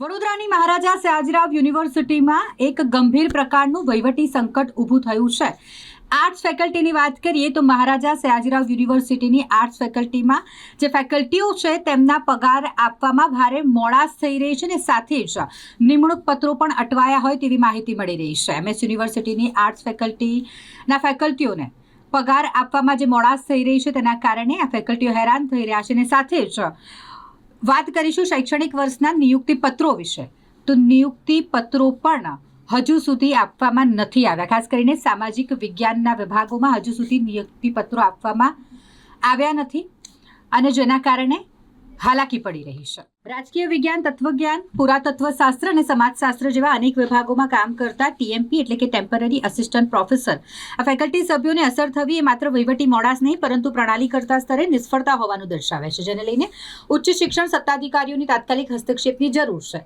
વડોદરાની મહારાજા સયાજીરાવ યુનિવર્સિટીમાં એક ગંભીર પ્રકારનું વહીવટી સંકટ ઊભું થયું છે. આર્ટ્સ ફેકલ્ટીની વાત કરીએ તો મહારાજા સયાજીરાવ યુનિવર્સિટીની આર્ટ્સ ફેકલ્ટીમાં જે ફેકલ્ટીઓ છે તેમના પગાર આપવામાં ભારે મોડાસ થઈ રહી છે અને સાથે જ નિમણૂક પત્રો પણ અટવાયા હોય તેવી માહિતી મળી રહી છે. એમએસ યુનિવર્સિટીની આર્ટ્સ ફેકલ્ટીના ફેકલ્ટીઓને પગાર આપવામાં જે મોડાસ થઈ રહી છે તેના કારણે આ ફેકલ્ટીઓ હેરાન થઈ રહ્યા છે અને સાથે જ વાત કરીશું શૈક્ષણિક વર્ષના નિયુક્તિ પત્રો વિશે. તો નિયુક્તિ પત્રો પણ હજુ સુધી આપવામાં નથી આવ્યા. ખાસ કરીને સામાજિક વિજ્ઞાનના વિભાગોમાં હજુ સુધી નિયુક્તિ પત્રો આપવામાં આવ્યા નથી. અને જેના કારણે હાલાકી પડી રહી છે. રાજકીય વિજ્ઞાન, તત્વજ્ઞાન પુરાતત્વ શાસ્ત્ર અને સમાજશાસ્ત્ર જેવા અનેક વિભાગોમાં કામ કરતા ટીએમપી એટલે કે ટેમ્પરરી અસિસ્ટન્ટ પ્રોફેસર આ ફેકલ્ટી સભ્યોને અસર થવી એ માત્ર વહીવટી મોડાસ નહીં, પરંતુ પ્રણાલી કરતા સ્તરે નિષ્ફળતા હોવાનું દર્શાવે છે, જેને લઈને ઉચ્ચ શિક્ષણ સત્તાધિકારીઓની તાત્કાલિક હસ્તક્ષેપની જરૂર છે.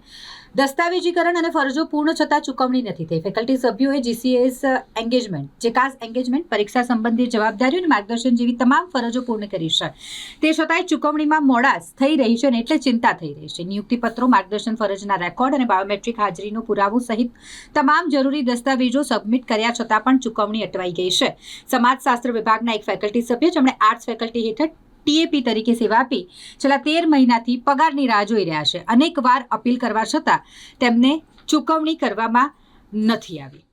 દસ્તાવેજીકરણ અને ફરજો પૂર્ણ છતાં ચૂકવણી નથી થઈ. ફેકલ્ટી સભ્યોએ જીસીએસ એન્ગેજમેન્ટ જેકાસ એન્ગેજમેન્ટ પરીક્ષા સંબંધિત જવાબદારીઓ અને માર્ગદર્શન જેવી તમામ ફરજો પૂર્ણ કરી છે. તે છતાંય ચૂકવણીમાં મોડાસ થઈ રહી છે અને એટલે ચિંતા થઈ રહી છે. નિયુક્તિ પત્રો માર્ગદર્શન ફરજના રેકોર્ડ અને બાયોમેટ્રિક હાજરીનો પુરાવો સહિત તમામ જરૂરી દસ્તાવેજો સબમિટ કર્યા છતાં પણ ચૂકવણી અટવાઈ ગઈ છે. સમાજશાસ્ત્ર વિભાગના એક ફેકલ્ટી સભ્ય, જેમણે આર્ટ્સ ફેકલ્ટી હેઠળ ટીએપી તરીકે સેવા આપી, છેલ્લા તેર મહિનાથી પગારની રાહ જોઈ રહ્યા છે. અનેક વાર અપીલ કરવા છતાં તેમને ચૂકવણી કરવામાં નથી આવી.